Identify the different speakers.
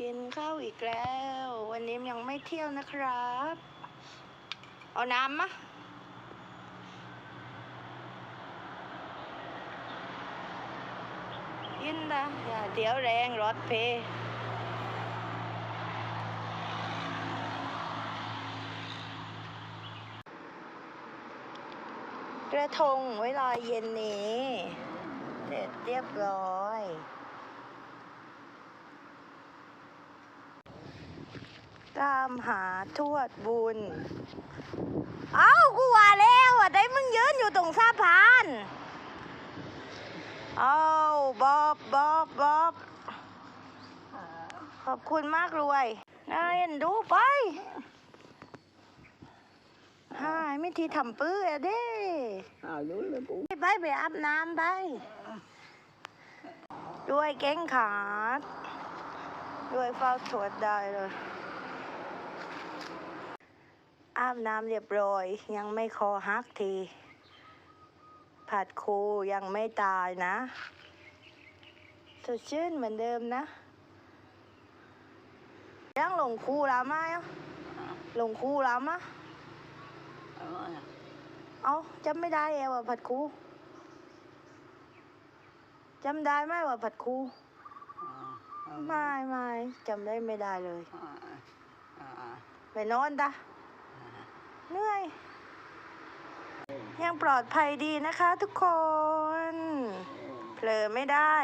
Speaker 1: กินข้าวอีกแล้ว วันนี้ยังไม่เที่ยวนะครับ เอาน้ำมะกินนะอย่าเดี๋ยวแรงรถเพกระทงไว้ลอยเย็นนี้ เสร็จเรียบร้อย ตามหาทวดบุญ เอ้ากูว่าแล้วอะได้มึงยืนอยู่ตรงสะพานเอ้าบอบบอบบอบขอบคุณมากรวยนายเอ็นดูไปหายไม่ทีทำปื้ออะเด้
Speaker 2: อ้าวรู้เลยกู
Speaker 1: ไปไปอาบน้ำไป ด้วยเก้งขาดด้วยเฝ้าตรวจได้เลย อาบน้ำเรียบร้อย ยังไม่คอหักที ผัดครูยังไม่ตายนะ สดชื่นเหมือนเดิมนะยังหลงครูแล้วไหมอะหลงครูแล้วมะ
Speaker 2: เอาไว้อะ
Speaker 1: เอาจำไม่ได้เอว่าผัดครูจำได้ไหมว่าผัดครู
Speaker 2: เอา
Speaker 1: ไม่ไม่จำได้ไม่ได้เลย
Speaker 2: เอาเอาเอา
Speaker 1: ไปนอนตะ เหนื่อย ยังปลอดภัยดีนะคะทุกคน เผลอไม่ได้